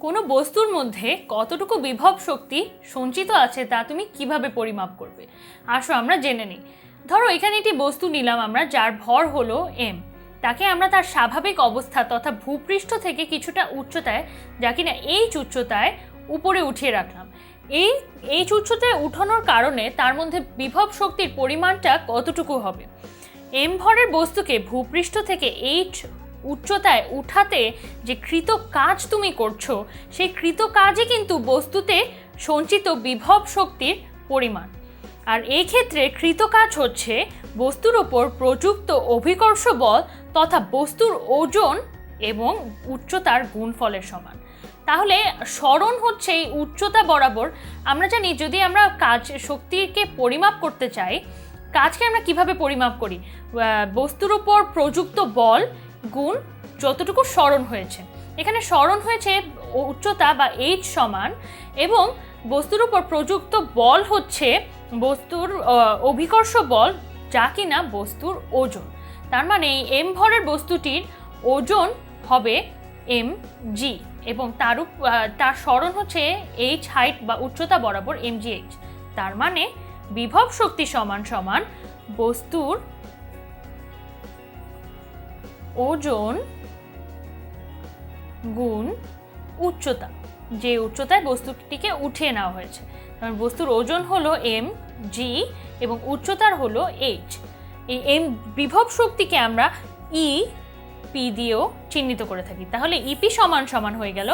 কোনো বস্তুর মধ্যে কতটুকু বিভব শক্তি সঞ্চিত আছে তা তুমি কীভাবে পরিমাপ করবে? আসো আমরা জেনে নিই। ধরো এখানে একটি বস্তু নিলাম আমরা, যার ভর হলো এম তাকে আমরা তার স্বাভাবিক অবস্থা তথা ভূপৃষ্ঠ থেকে কিছুটা উচ্চতায়, যা কিনা এইচ উচ্চতায় উপরে উঠিয়ে রাখলাম। এই এইচ উচ্চতায় উঠানোর কারণে তার মধ্যে বিভব শক্তির পরিমাণটা কতটুকু হবে? এম ভরের বস্তুকে ভূপৃষ্ঠ থেকে এইচ উচ্চতায় উঠাতে যে কৃত কাজ তুমি করছ, সেই কৃত কাজই কিন্তু বস্তুতে সঞ্চিত বিভব শক্তির পরিমাণ। আর এই ক্ষেত্রে কৃত কাজ হচ্ছে বস্তুর ওপর প্রযুক্ত অভিকর্ষ বল তথা বস্তুর ওজন এবং উচ্চতার গুণফলের সমান। তাহলে স্মরণ হচ্ছে এই উচ্চতা বরাবর। আমরা জানি যদি আমরা কাজ শক্তিকে পরিমাপ করতে চাই, কাজকে আমরা কীভাবে পরিমাপ করি? বস্তুর উপর প্রযুক্ত বল গুণ যতটুকু স্মরণ হয়েছে। এখানে স্মরণ হয়েছে উচ্চতা বা এইচ সমান এবং বস্তুর উপর প্রযুক্ত বল হচ্ছে বস্তুর অভিকর্ষ বল যা কিনা বস্তুর ওজন। তার মানে এই এম ভরের বস্তুটির ওজন হবে এম জি এবং তার তার স্মরণ হচ্ছে এইচ হাইট বা উচ্চতা বরাবর এম জি এইচ তার মানে বিভব শক্তি সমান সমান বস্তুর ওজন গুণ উচ্চতা। যে উচ্চতায় বস্তুটিকে উঠিয়ে নেওয়া হয়েছে। কারণ বস্তুর ওজন হলো এম জি এবং উচ্চতার হলো এইচ এই এম বিভব শক্তিকে আমরা ই পি দিয়েও চিহ্নিত করে থাকি। তাহলে ইপি সমান সমান হয়ে গেল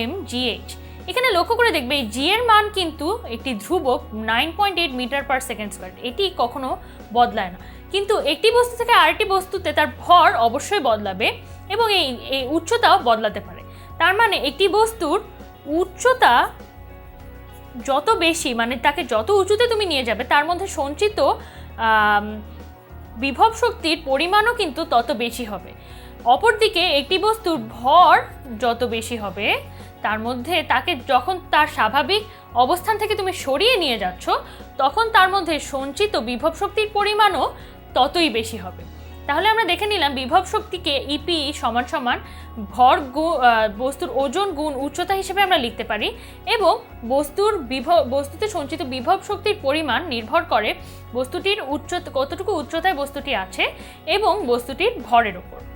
এম জি এইচ এখানে লক্ষ্য করে দেখবে এই জি এর মান কিন্তু একটি ধ্রুবক nine point eight metre per second square এটি কখনো বদলায় না। কিন্তু একটি বস্তু থেকে আরেকটি বস্তুতে তার ভর অবশ্যই বদলাবে এবং এই এই উচ্চতাও বদলাতে পারে। তার মানে একটি বস্তুর উচ্চতা যত বেশি মানে তাকে যত উঁচুতে তুমি নিয়ে যাবে, তার মধ্যে সঞ্চিত বিভব শক্তির পরিমাণও কিন্তু তত বেশি হবে। অপরদিকে একটি বস্তুর ভর যত বেশি হবে, তার মধ্যে তাকে যখন তার স্বাভাবিক অবস্থান থেকে তুমি সরিয়ে নিয়ে যাচ্ছ, তখন তার মধ্যে সঞ্চিত বিভব শক্তির পরিমাণও ততই বেশি হবে। তাহলে আমরা দেখে নিলাম বিভব শক্তিকে ইপি সমান সমান ভর গু- বস্তুর ওজন গুণ উচ্চতা হিসেবে আমরা লিখতে পারি এবং বস্তুর বিভব, বস্তুতে সঞ্চিত বিভব শক্তির পরিমাণ নির্ভর করে বস্তুটির উচ্চতা, কতটুকু উচ্চতায় বস্তুটি আছে এবং বস্তুটির ভরের ওপর।